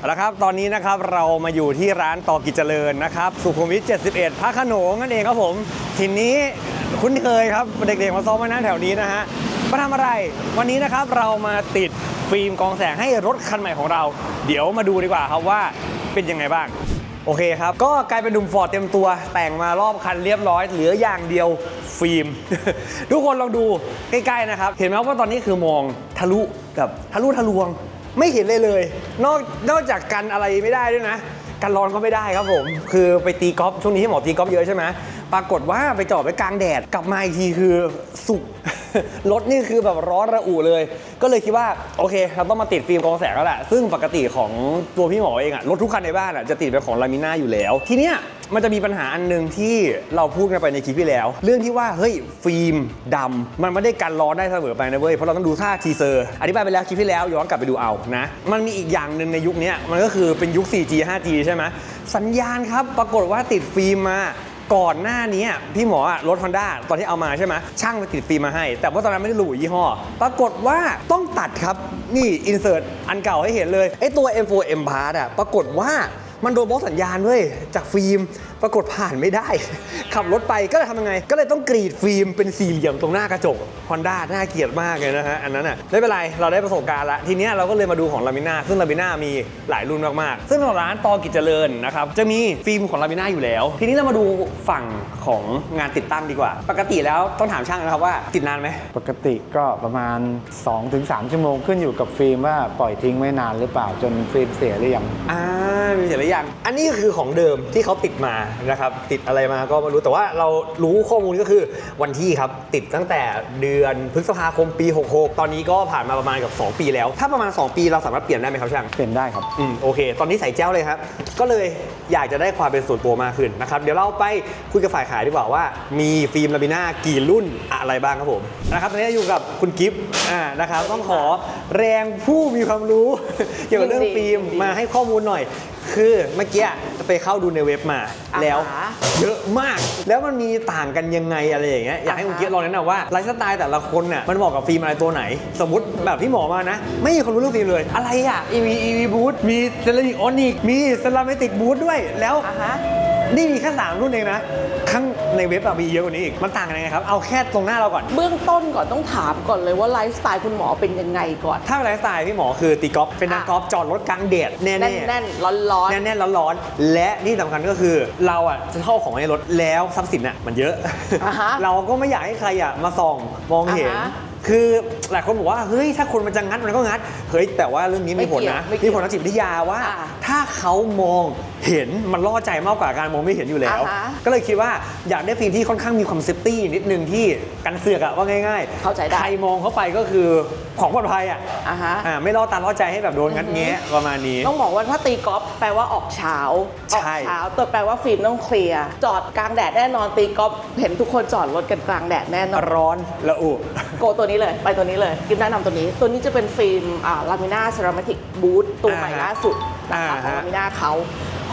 เอาละครับตอนนี้นะครับเรามาอยู่ที่ร้านต่อกิจเจริญนะครับ สุขุมวิท 71พระโขนงนั่นเองครับผมทีนี้คุ้นเคยครับเด็กๆมาซ้อมมานั่งแถวนี้นะฮะมาทำอะไร วันนี้นะครับเรามาติดฟิล์มกองแสงให้รถคันใหม่ของเรา เดี๋ยวมาดูดีกว่าครับว่าเป็นยังไงบ้าง โอเคครับ ก็กลายเป็นหนุ่มฟอร์ดเต็มตัว แต่งมารอบคันเรียบร้อย เหลืออย่างเดียวฟิล์ม ทุกคนลองดูใกล้ๆนะครับ เห็นไหมว่าตอนนี้คือมองทะลุกับทะลุทะลวง ไม่เห็นเลยเลย นอกนอกจากกันอะไรไม่ได้ด้วยนะ กันร้อนก็ไม่ได้ครับผม คือไปตีกอล์ฟช่วงนี้ที่หมอตีกอล์ฟเยอะใช่ไหม ปรากฏว่าไปจอดไว้กลางแดด กลับมาอีกทีคือสุก รถนี่คือแบบร้อนระอุเลย ก็เลยคิดว่าโอเค เราต้องมาติดฟิล์มกรองแสงแล้วแหละ ซึ่งปกติของตัวพี่หมอเองอะรถทุกคันในบ้านอะจะติดเป็นของลามิน่าอยู่แล้ว ทีเนี้ยมันจะมีปัญหาอันหนึ่งที่เราพูดกันไปในคลิปที่แล้ว เรื่องที่ว่าเฮ้ยฟิล์มดำมันไม่ได้กันร้อนได้เสมอไปนะเว้ยเพราะเราต้องดูท่าทีเซอร์อธิบายไปแล้วคลิปที่แล้วย้อนกลับไปดูเอานะมันมีอีกอย่างหนึ่งในยุคนี้มันก็คือเป็นยุค 4G 5G ใช่ไหมสัญญาณครับปรากฏว่าติดฟิล์มมา ก่อนหน้านี้พี่หมออะรถ Honda ตอนที่เอามาใช่ไหมช่างไปติดฟิล์มมาให้ แต่ว่าตอนนั้นไม่ได้ระบุยี่ห้อ ปรากฏว่าต้องตัดครับ นี่อินเสิร์ตอันเก่าให้เห็นเลยไอ้ตัว M4 M Part อะปรากฏว่า มันโดนบล็อกสัญญาณเว้ยจากฟิล์มปรากฏผ่านไม่ได้ ขับรถไปก็เลยทำยังไง ก็เลยต้องกรีดฟิล์มเป็นสี่เหลี่ยมตรงหน้ากระจก Honda น่าเกลียดมากเลยนะฮะอันนั้นอะไม่เป็นไรเราได้ประสบการณ์ละทีเนี้ยเราก็เลยมาดูของลามิน่าซึ่งลามิน่ามีหลายรุ่นมากๆ ซึ่งของร้านตอกิจเจริญนะครับจะมีฟิล์มของลามิน่าอยู่แล้ว ทีนี้เรามาดูฝั่งของงานติดตั้งดีกว่า ปกติแล้วต้องถามช่างนะครับว่าติดนานไหมปกติก็ประมาณ 2-3 ชั่วโมงขึ้นอยู่กับฟิล์มว่าปล่อยทิ้งไว้นานหรือเปล่าจนฟิล์มเสียหรือยังอ่า มีเสร็จหรือยังอันนี้คือของเดิมที่เขาติดมานะครับ ติดอะไรมาก็ไม่รู้ แต่ว่าเรารู้ข้อมูลก็คือวันที่ครับ ติดตั้งแต่เดือนพฤษภาคมปี 66 ตอนนี้ก็ผ่านมาประมาณกับ 2 ปีแล้ว ถ้าประมาณ 2 ปีเราสามารถเปลี่ยนได้ไหมครับช่าง เปลี่ยนได้ครับ อืม โอเค ตอนนี้ใส่แจ้วเลยครับ ก็เลยอยากจะได้ความเป็นส่วนตัวมากขึ้นนะครับ เดี๋ยวเราไปคุยกับฝ่ายขายดีกว่าว่า มีฟิล์มลาบิน่ากี่รุ่นอะไรบ้างครับผม นะครับตอนนี้อยู่กับคุณกิฟต์อ่า นะครับ ต้องขอแรงผู้มีความรู้ เกี่ยวกับเรื่องฟิล์มมาให้ข้อมูลหน่อย คือเมื่อกี้ไปเข้าดูในเว็บมาอ่าฮะแล้วเยอะมาก แล้วมันมีต่างกันยังไงอะไรอย่างเงี้ยอยากให้คุณอ่าฮะกิฟต์ลองแนะนำว่าไลฟ์สไตล์แต่ละคนน่ะมันเหมาะกับฟิล์มอะไรตัวไหน สมมติแบบที่หมอมานะ ไม่มีคนรู้เรื่องฟิล์มเลย อะไรอะ EV EV boot มีเซรามิกออนิกมีเซรามิติกบูทด้วยแล้ว อะฮะ นี่มีแค่สามรุ่นเองนะ ข้างในเว็บอะมีเยอะกว่านี้อีก มันต่างกันยังไงครับ เอาแค่ตรงหน้าเราก่อน เบื้องต้นก่อนต้องถามก่อนเลยว่าไลฟ์สไตล์คุณหมอเป็นยังไงก่อน ถ้าเป็นไลฟ์สไตล์พี่หมอคือตีกอล์ฟเป็นนักกอล์ฟจอดรถกลางแดดแน่ๆแน่นๆร้อนๆแน่นๆร้อนๆและที่สำคัญก็คือเราอะจะเข้าของในรถแล้วทรัพย์สินอะมันเยอะอ่าฮะเราก็ไม่อยากให้ใครอะมาส่องมองเห็นอ่าฮะคือหลายคนบอกว่าเฮ้ยถ้าคนมันจะงัดมันก็งัด เฮ้ยแต่ว่าเรื่องนี้มีผลนะไม่เกี่มียวผลทางจิตวิทยาว่าอ่าถ้าเขามองเห็นมันล่อใจมากกว่าการมองไม่เห็นอยู่แล้ว อ่าฮะก็เลยคิดว่าอยากได้ฟิล์มที่ค่อนข้างมีความเซฟตี้นิดนึงที่กันเสือกอะว่าง่ายๆเข้าใจได้ ใครมองเข้าไปก็คือของปลอดภัยอะอะฮะ อ่าไม่ล่อตาล่อใจให้แบบโดนงัดแงะประมาณนี้ ต้องบอกว่าถ้าตีกอล์ฟแปลว่าออกเช้า ออกใช่ เช้าแต่แปลว่าฟิล์มต้องเคลียร์ จอดกลางแดดแน่นอนตีกอล์ฟเห็นทุกคนจอดรถกันกลางแดดแน่นอน ร้อนละอุ โกตัวนี้เลยไปตัวนี้เลยกิฟแนะนำตัวนี้ ตัวนี้จะเป็นฟิล์มลามิน่าเซรามิติกบูทตัวใหม่อ่าฮะล่าสุดนะคะอ่าของฮะ ลามิน่าเขา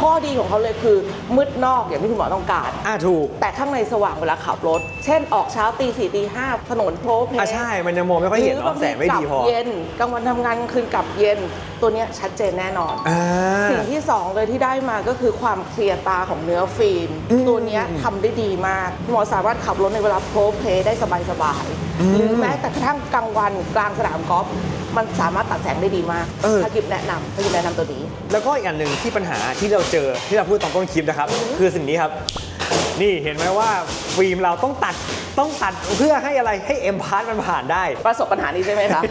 ข้อดีของเขาเลยคือมืดนอกอย่างที่คุณหมอต้องการ อ่าถูก แต่ข้างในสว่างเวลาขับรถ เช่นออกเช้าตีสี่ตีห้าถนนโพลเพลอ่าใช่ มันยังมองไม่ค่อยเห็นหรืเนาะแสงไม่ดีพอกลับเย็นกลางวันทำงานกลางคืนกลับเย็นตัวเนี้ยชัดเจนแน่นอน อ่า สิ่งที่2เลยที่ได้มาก็คือความเคลียร์ตาของเนื้อฟิล์ม อืมตัวเนี้ยทำได้ดีมากคุณหมอสามารถขับรถในเวลาโพลเพลได้สบายอืมๆหรือแม้แต่กระทั่งกลางวันกลางสนามกอล์ฟมันสามารถตัดแสงได้ดีมากเออ ถ้ากิบแนะนำถ้ากิบแนะนำตัวนี้ แล้วก็อีกอันหนึ่งที่ปัญหาที่เราเจอที่เราพูดตอนต้นคลิปนะครับ คือสิ่งนี้ครับ นี่เห็นไหมว่าฟิล์มเราต้องตัดต้องตัดเพื่อให้อะไรให้เอ็มพาร์ตมันผ่านได้ ประสบปัญหานี้ใช่ไหมคะ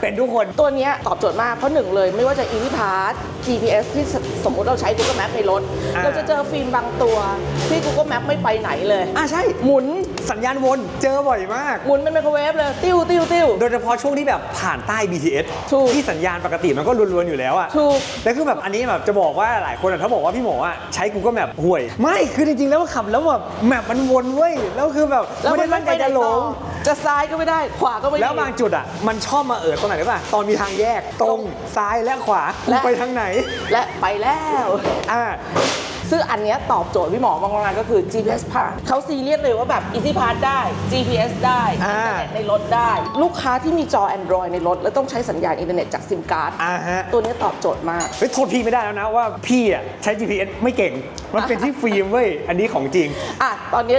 เป็นทุกคนตัวเนี้ยตอบโจทย์มาก เพราะหนึ่งเลยไม่ว่าจะ EV Pass GPS ที่สสมมุติเราใช้ Google Map ในรถ อ่า เราจะเจอฟิล์มบางตัวที่ Google Map ไม่ไปไหนเลย อ่าใช่ หมุน สัญญาณวนเจอบ่อยมาก หมุนเป็นไมโครเวฟเลย ติ้วติ้วติ้ว โดยเฉพาะช่วงที่แบบผ่านใต้ BTS ถูกที่สัญญาณปกติมันก็รวนๆอยู่แล้วอะถูก แล้วคือแบบอันนี้แบบจะบอกว่าหลายคนอะถ้าบอกว่าพี่หมออะใช้ Google Map ห่วย ไม่คือจริงๆแล้วขับแล้วแบบแมปมันวนเว้ยแล้วคือแบบแล้วไม่มัได้นตั้งใจจะหลง จะซ้ายก็ไม่ได้ ขวาก็ไม่ได้ แล้วบางจุดอะมันชอบมาเอิดตรงไหนรู้ป่ะตอนมีทางแยกตรงซ้ายและขวากูและ ไปทางไหน และไปแล้ว อ่า ซึ่งอันเนี้ยตอบโจทย์พี่หมอมากๆก็คือ GPS Pass เขาซีเรียสเลยว่าแบบ Easy Pass ได้ GPS ได้อินอ่าเทอร์เน็ตในรถได้ ลูกค้าที่มีจอ Android ในรถ แล้วต้องใช้สัญญาณอินเทอร์เน็ตจากซิมการ์ดอ่าฮะ ตัวเนี้ยตอบโจทย์มาก เฮ้ยโทษพี่ไม่ได้แล้วนะว่าพี่อะใช้ GPS ไม่เก่ง มันเป็นที่ฟิล์มเว้ย อันนี้ของจริง อะ ตอนนี้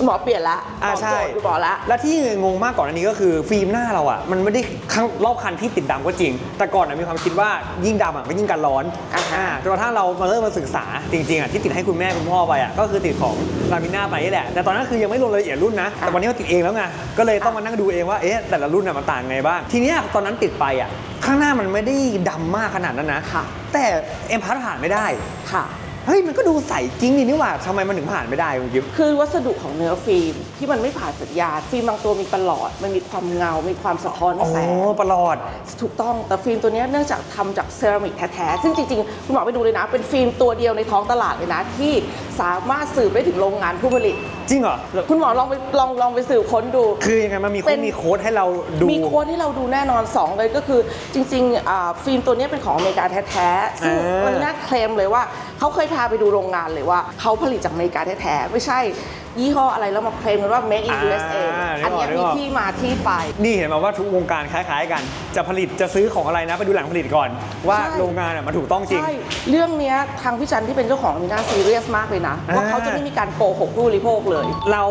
คุณหมอเปลี่ยนละอ่าตอบใช่โจทย์คุณหมอละและที่งงมากก่อนอันนี้ก็คือฟิล์มหน้าเราอะมันไม่ได้ข้างรอบคันที่ติดดำก็จริง แต่ก่อนอะมีความคิดว่ายิ่งดำอะก็ยิ่งกันร้อนอ่าฮะอ่าจนกระทั่งเรามาเริ่มมาศึกษาจริงๆอะที่ติดให้คุณแม่คุณพ่อไปอะก็คือติดของลามิน่าไปนี่แหละ แต่ตอนนั้นคือยังไม่ลงรายละเอียดรุ่นนะแต่วันนี้เราติดเองแล้วไงก็เลยต้องมานั่งดูเองว่าเอ๊ะแต่ละรุ่นอะมันต่างไงบ้างทีเนี้ยตอนนั้นติดไปอะข้างหน้ามันไม่ได้ดำมากขนาดนั้นนะค่ะแต่เอ็มพัดผ่านไม่ได้ค่ะ เฮ้ยมันก็ดูใสจริงนี่นี่หว่าทำไมมันถึงผ่านไม่ได้คุณกิฟต์คือวัสดุของเนื้อฟิล์มที่มันไม่ผ่านสัญญาณฟิล์มบางตัวมีประหลอด มันมีความเงา มีความสะท้อนอ๋อแสง ประหลอด ถูกต้องแต่ฟิล์มตัวเนี้ยเนื่องจากทำจากเซรามิกแท้ๆ ซึ่งจริงๆ คุณหมอไปดูเลยนะ เป็นฟิล์มตัวเดียวในท้องตลาดเลยนะ ที่สามารถสืบได้ถึงโรงงานผู้ผลิต จริงเหรอคุณหมอลองไปลองลองไปสืบค้นดู คือยังไงมันมีโค้เป็ดน มีโค้ดให้เราดู มีโค้ดให้เราดูแน่นอน 2 เลยก็คือจริงๆอ่าฟิล์มตัวเนี้ยเป็นของอเมริกาแท้ๆ ซึ่งอ่ามั มันน่าเคลมเลยว่า เขาเคยพาไปดูโรงงานเลยว่าเขาผลิตจากอเมริกาแท้ๆไม่ใช่ ยี่ห้ออะไรแล้วมาเคลมกันว่า make in อ่า USA นึกออกอันเนี้ยนึกมีออก ที่มาที่ไป นี่เห็นไหมว่าทุกวงการคล้ายๆกัน จะผลิตจะซื้อของอะไรนะไปดูหลังผลิตก่อน ว่าใช่ โรงงานอะมันถูกต้องจริง ใช่ เรื่องเนี้ยทางพี่จันที่เป็นเจ้าของมีน่าซีเรียสมากเลยนะว่าอ่า เขาจะไม่มีการโกหกผู้บริโภคเลย เรา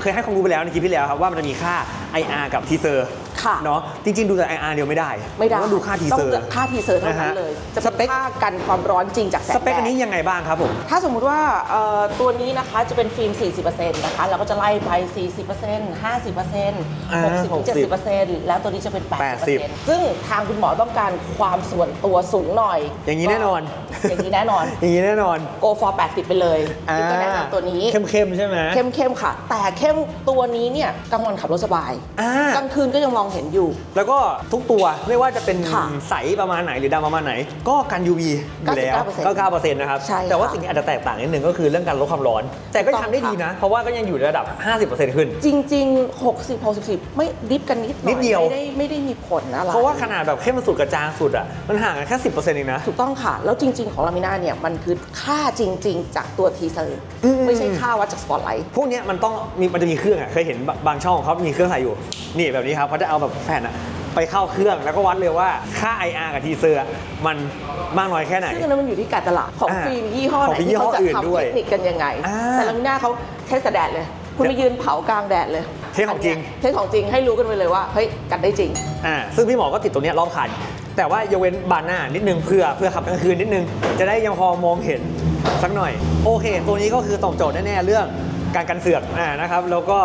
เคยให้ความรู้ไปแล้วในคลิปที่แล้วครับว่ามันจะมีค่า IR กับทีเซอร์ ค่ะเนาะจริง ๆ ดูแต่ IR เดียวไม่ได้ไม่ได้ต้องดูค่าทีต้อเซองร์ดูค่าทีเซอร์เท่านั้นนะฮะเลย จะสเปเป็คนค่ากันความร้อนจริงจากแสงสเปคแดอันดนี้ยังไงบ้างครับผม ถ้าสมมุติว่าเอ่อตัวนี้นะคะจะเป็นฟิล์ม 40%นะคะ เราก็จะไล่ไป 40% 50%อ่า60 70%แล้วตัวนี้จะเป็น80% 80ซึ่งทางคุณหมอต้องการความส่วนตัวสูงหน่อย อย่างนี้แน่นอน อย่างนี้แน่นอน อย่างนี้แน่นอน go for 80 ไปเลยที่ก็แนะนำตัวนี้ เข้มๆใช่ไหมเข้มเข้มๆค่ะ แต่เข้มตัวนี้เนี่ยกลางวันขับรถสบายอ่ากลางคืนก็ยังมองเห็นอยู่ แล้วก็ทุกตัวไม่ว่าจะเป็นค่ะใสประมาณไหนหรือดำประมาณไหน ก็กัน UV อยู่แล้ว99%ก็9%นะครับ ใช่ค่ะแต่ว่าสิ่งที่อาจจะแตกต่างนิดนึงก็คือเรื่องการลดความร้อน แต่ก็ถูกต้องทำได้ดีนะ เพราะว่าก็ยังอยู่ในระดับ 50%ขึ้น จริง ๆ 60 60ไม่ดิฟกันนิดหน่อยนิดเดียว ไม่ได้ไม่ได้มีผลอะไร เพราะว่าขนาดแบบเข้มสุดกับจางสุดอะมันห่างกันแค่ 10%เองนะ ถูกต้องค่ะ แล้วจริง ๆ ของลามิน่าเนี่ย มันคือค่าจริง ๆ จากตัวทีเซอร์อืม ไม่ใช่ค่าวัดจากสปอตไลท์ พวกเนี้ยมันต้องมีมันจะมีเครื่องอะเคยเห็นบางช่องเขามีเครื่องใส่อยู่ นี่แบบนี้ครับเขาจะเอาแบบแผ่นอะไปเข้าเครื่องแล้วก็วัดเลยว่าค่า IR กับทีเซอร์อะมันมากน้อยแค่ไหน ซึ่งอันนั้นมันอยู่ที่การตลาดของอ่าฟิล์มยี่ห้อขไหอนงฟิล์มที่เขาจะยี่ห้ออื่นด้ทำวยเทคนิคกันยังไง อ่าแต่ลามิน่าเขาเทสแดดเลย คุณไปยืนเผากลางแดดเลยเทสของจริงนเนี้ยเทสของจริงให้รู้กันไปเลยว่าเฮ้ยกันได้จริง อ่าซึ่งพี่หมอก็ติดตัวเนี้ยรอบคัน แต่ว่ายกเว้นบานหน้านิดนึงเพื่อเพื่อขับกลางคืนนิดนึง จะได้ยังพอมองเห็นสักหน่อย โอเค ตัวนี้ก็คือตอบโจทย์แน่ๆเรื่องการกันเสือกอ่านะครับแล้วก็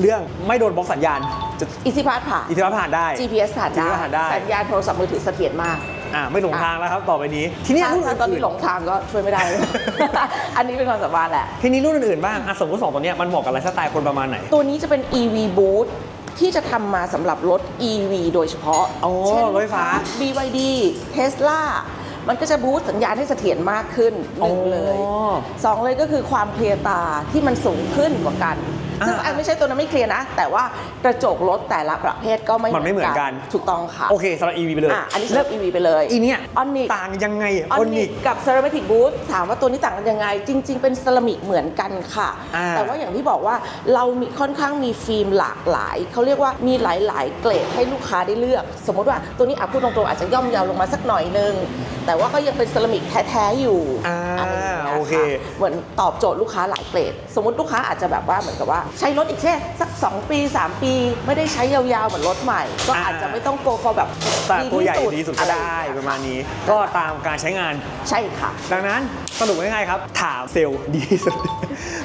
เรื่องไม่โดนบล็อกสัญญาณจะ อีซี่พาสผ่าน อิทธิพลผ่านได้ GPS ผ่านได้ GPS ผ่านได้ สัญญาณโทรศัพท์มือถือเสถียรมาก อ่าไม่หลงทางแล้วครับต่อไปนี้ ทีนี้ถ้ารุ่นถ้าตอนนี้อื่นหลงทางก็ช่วยไม่ได้ อันนี้เป็นความสามารถแหละๆทีนี้รุ่นอื่นๆบ้างอะสมมติสองตัวเนี้ยมันเหมาะกับไลฟ์สไตล์คนประมาณไหน ตัวนี้จะเป็น EV Boost ที่จะทำมาสำหรับรถ EV โดยเฉพาะอ๋อเช่น รถไฟฟ้า BYD Tesla มันก็จะบูสต์สัญญาณให้เสถียรมากขึ้นหนึ่งอ๋อเลยสองเลยก็คือความเคลียร์ตาที่มันสูงขึ้นกว่ากันอ่า ซึ่งอันไม่ใช่ตัวนั้นไม่เคลียร์นะ แต่ว่ากระจกรถแต่ละประเภทก็ไม่มันไม่เหมือนกัน ถูกต้องค่ะ โอเคสำหรับ EV ไปเลย อะอันนี้สำหรับ EV ไปเลยอีเนี้ยออนนิก ต่างยังไงออนนิก กับเซรามิ c บูธถามว่าตัวนี้ต่างกันยังไง จริง ๆ เป็นเซรามิกเหมือนกันค่ะ อ่าแต่ว่าอย่างที่บอกว่าเรามีค่อนข้างมีฟิล์มหลากหลาย เขาเรียกว่ามีหลายๆ เกรดให้ลูกค้าได้เลือก สมมติว่าตัวนี้อาพูดตรงๆอาจจะย่อมเยาวลงมาสักหน่อยนึง แต่ว่าก็ยังเป็นเซรามิกแท้ๆอยู่อ่าะไรย่างงี้ยโอเคะเหมือนตอบโจทย์ลูกค้าหลายเกรด สมมติลูกค้าอาจจะแบบว่าเหมือนกับว่าใช้รถอีกแค่สัก 2 ปี 3 ปี ไม่ได้ใช้ยาวๆเหมือนรถใหม่ ก็อาจจะไม่ต้องโกฟอแบบแต่ตัวใหญ่ที่ดีสุดก็อะรได้อย่งปเงี้ยระมาณนี้ ก็ตามการใช้งานใช่ค่ะ ดังนั้นสรุปง่ายๆครับ ถามเซลล์ดีที่สุด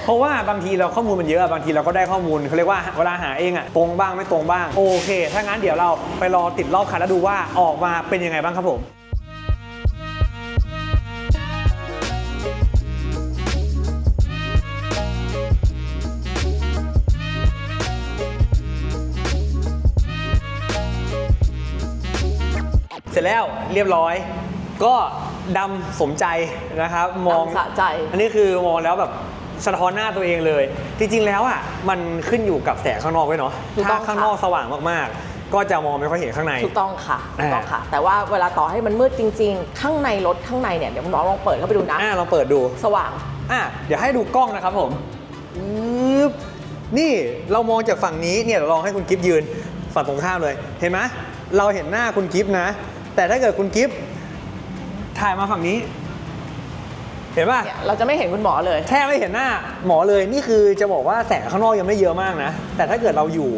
เพราะว่าบางทีเราข้อมูลมันเยอะ บางทีเราก็ได้ข้อมูลเขาเรียกว่าเวลาหาเองอะตรงบ้างไม่ตรงบ้าง โอเค ถ้างั้นเดี๋ยวเราไปรอติดรอบคันแล้วดูว่าออกมาเป็นยังไงบ้างครับผม ร็จแล้วเรียบร้อย ก็ดำสมใจนะครับมองดำสะใจ อันนี้คือมองแล้วแบบสะท้อนหน้าตัวเองเลย จริง ๆ แล้วอะมันขึ้นอยู่กับแสงข้างนอกด้วยเนาะถูกต้ถ้าองค่ะข้างนอกสว่างมากๆ ก็จะมองไม่ค่อยเห็นข้างใน ถูกต้องค่ะอ่าถูกต้องค่ะ แต่ว่าเวลาต่อให้มันมืดจริง ๆ ข้างในรถข้างในเนี่ยเดี๋ยวคุณหมอลองเปิดเข้าไปดูนะ อ่าลองเปิดดู สว่าง อะเดี๋ยวให้ดูกล้องนะครับผมอึ๊บนี่เรามองจากฝั่งนี้เนี่ยเดี๋ยวลองให้คุณกิฟยืนฝั่งตรงข้ามเลย เห็นไหมเราเห็นหน้าคุณกิฟนะ แต่ถ้าเกิดคุณกิฟถ่ายมาฝั่งนี้ เห็นป่ะ เนี่ยเราจะไม่เห็นคุณหมอเลย แทบไม่เห็นหน้าหมอเลยนี่คือจะบอกว่าแสงข้างนอกยังไม่เยอะมากนะ แต่ถ้าเกิดเราอยู่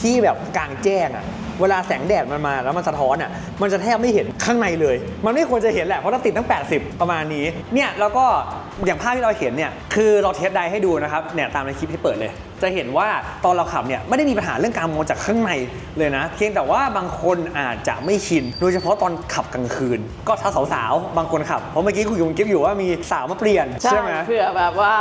ที่แบบกลางแจ้งอะเวลาแสงแดดมันมาแล้วมันสะท้อนอะมันจะแทบไม่เห็นข้างในเลย มันไม่ควรจะเห็นแหละเพราะเราติดตั้ง 80 ประมาณนี้เนี่ยแล้วก็อย่างภาพที่เราเห็นเนี่ยคือเราเทสไดให้ดูนะครับเนี่ยตามในคลิปที่เปิดเลย จะเห็นว่าตอนเราขับเนี่ยไม่ได้มีปัญหาเรื่องการมองจากข้างในเลยนะ เพียงแต่ว่าบางคนอาจจะไม่ชิน โดยเฉพาะตอนขับกลางคืน ก็ถ้าสาวๆบางคนขับ เพราะเมื่อกี้คุยกับคุณกิฟอยู่ว่ามีสาวมาเปลี่ยนใช่ใช่ไหมเผื่อแบบว่า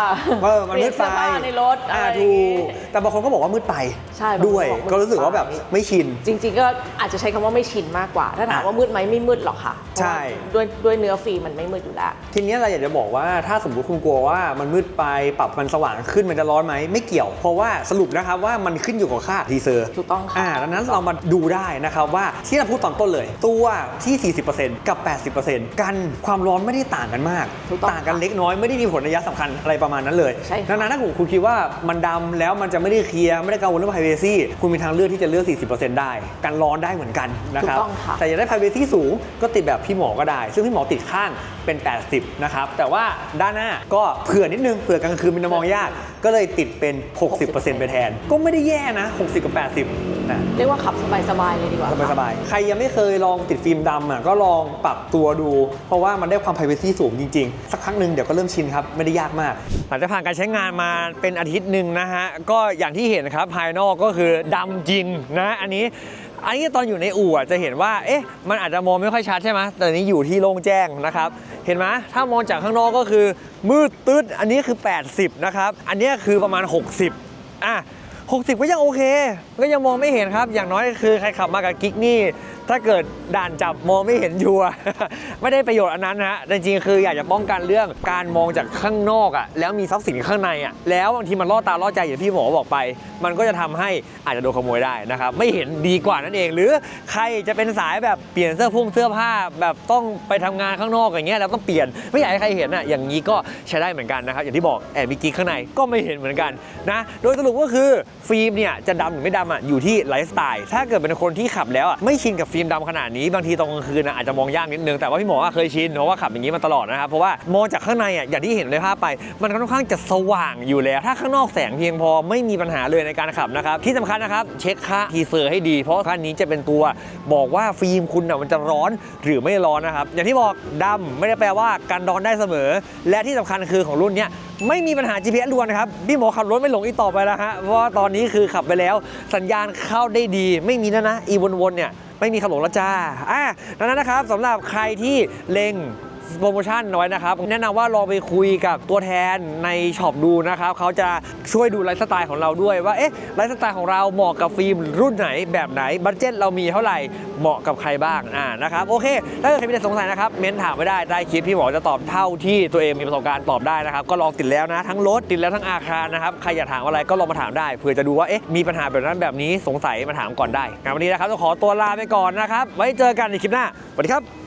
เออมันมืดเปลี่ยนไปเสื้อผ้าในรถอ่าอะไรอถูย่างงี้กแต่บางคนก็บอกว่ามืดไปใช่บางคนด้วยบอกมืดก็รู้สึกว่าแบบไปไม่ชิน จริง ๆ ก็อาจจะใช้คำว่าไม่ชินมากกว่า ถ้าถามอะว่ามืดไหมไม่มืดหรอกค่ะ ใช่เพราะว่าด้วยด้วยเนื้อฟิล์มมันไม่มืดอยู่แล้ว ทีนี้เราอยากจะบอกว่าถ้าสมมติคุณกลัวว่ามันมืดไปปรับมันสว่างขึ้นมันจะร้อนไหมไม่เกี่ยวเพราะว่าสรุปนะครับว่ามันขึ้นอยู่กับค่าทีเซอร์ถูกต้องค่ะอ่าดังนั้นเรามาดูได้นะครับว่าที่เราพูดตอนต้นเลย ตัวที่ 40%กับ 80%กันความร้อนไม่ได้ต่างกันมาก ถูกต้องต่างกันเล็กน้อยไม่ได้มีผลระยะสำคัญอะไรประมาณนั้นเลยใช่ค่ะ ดังนั้นถ้าคุณคิดว่ามันดำแล้วมันจะไม่ได้เคลียร์ไม่ได้กังวลเรื่อง privacy คุณมีทางเลือกที่จะเลือก 40%ได้กันร้อนได้เหมือนกันนะครับถูกต้องค่ะ แต่อยากได้ privacy สูงก็ติดแบบพี่หมอก็ได้ ซึ่งพี่หมอติดข้างเป็น 80 นะครับ แต่ว่าด้านหน้าก็เผื่อนิดนึงเผื่อกลางคืนมันจะมองยาก ก็เลยติดเป็น 60%ไปแทน ก็ไม่ได้แย่นะ 60 กับ 80 นะ เรียกว่าขับสบายๆเลยดีกว่าสบายสบายๆใครยังไม่เคยลองติดฟิล์มดำอะก็ลองปรับตัวดู เพราะว่ามันได้ความ privacy สูงจริง ๆ สักพักหนึ่งเดี๋ยวก็เริ่มชินครับ ไม่ได้ยากมาก หลังจากผ่านการใช้งานมาเป็นอาทิตย์หนึ่งนะฮะ ก็อย่างที่เห็นครับภายนอกก็คือดำจริงนะ อันนี้ อันนี้ตอนอยู่ในอู่จะเห็นว่าเอ๊ะมันอาจจะมองไม่ค่อยชัดใช่ไหมแต่นี้อยู่ที่โล่งแจ้งนะครับเห็นไหมถ้ามองจากข้างนอกก็คือมืดตืดอันนี้คือ 80นะครับอันนี้คือประมาณ 60อะ60 ก็ยังโอเค ก็ยังมองไม่เห็นครับ อย่างน้อยคือใครขับมากับกิ๊กนี่ ถ้าเกิดด่านจับมองไม่เห็นชัวร์ไม่ได้ประโยชน์อันนั้นนะฮะจริงๆคืออยากจะป้องกันเรื่องการมองจากข้างนอกอะ่ะแล้วมีทรัพย์สินข้างในอะ่ะแล้วบางทีมันล่อตาล่อใจอย่างที่หมอบอกไป มันก็จะทำให้อาจจะโดนขโมยได้นะครับไม่เห็นดีกว่านั่นเอง หรือใครจะเป็นสายแบบเปลี่ยนเสื้อพุ่งเสื้อผ้า แบบต้องไปทำงานข้างนอกอย่างเงี้ยแล้วต้องเปลี่ยนไม่อยากให้ใครเห็นอะอย่างนี้ก็ใช้ได้เหมือนกันนะครับอย่างที่บอกแอบมีกิ๊กข้างในก็ไม่เห็นเหมือนกันนะโดยสรุปก็คือฟิล์มเนี่ยจะดำหรือไม่ดำอะอยู่ที่ไลฟ์สไตล์ถ้าเกิดเป็นคนที่ขับแล้วอะไม่ชินกับฟิล์มดำขนาดนี้บางทีตอนกลางคืนอะอาจจะมองยากนิดนึงแต่ว่าพี่หมอเคยชินเพราะว่าขับอย่างนี้มาตลอดนะครับเพราะว่ามองจากข้างในอะอย่างที่เห็นในภาพไป มันค่อนข้างจะสว่างอยู่แล้ว ถ้าข้างนอกแสงเพียงพอไม่มีปัญหาเลยในการขับนะครับที่สำคัญนะครับเช็คค่าทีเซอร์ให้ดี เพราะค่านี้จะเป็นตัวบอกว่าฟิล์มคุณอะมันจะร้อนหรือไม่ร้อนนะครับอย่างที่บอกดำไม่ได้แปลว่าการร้อนได้เสมอ และที่สำคัญคือของรุ่นเนี้ยไม่มีปัญหา GPS ล้วนะครับพี่หมอขับรถไม่หลงอีกต่อไปแล้วฮะเพราะว่าตอนนี้คือขับไปแล้วสัญญาณเข้าได้ดี ไม่มีนะนะอีวนๆเนี่ย ไม่มีขับหลงแล้วจ้าอะดังนั้นนะครับสำหรับใครที่เล็ง โปรโมชั่นน้อยนะครับ แนะนำว่าลองไปคุยกับตัวแทนในช็อปดูนะครับเขาจะช่วยดูไลฟ์สไตล์ของเราด้วยว่าเอ๊ะไลฟ์สไตล์ของเราเหมาะกับฟิล์มรุ่นไหนแบบไหนบัตเจ็ตเรามีเท่าไหร่เหมาะกับใครบ้างอ่านะครับโอเค ถ้าเกิดใครมีอะไรสงสัยนะครับเม้นถามไม่ได้ใต้คลิปพี่หมอจะตอบเท่าที่ตัวเองมีประสบการณ์ตอบได้นะครับก็ลองติดแล้วนะทั้งรถติดแล้วทั้งอาคารนะครับใครอยากถามอะไรก็ลองมาถามได้เผื่อจะดูว่าเอ๊ะมีปัญหาแบบนั้นแบบนี้สงสัยมาถามก่อนได้งั้นวันนี้นะครับต้องขอตัวลาไปก่อนนะครับไว้เจอกันในคลิปหน้าสวัสดีครับ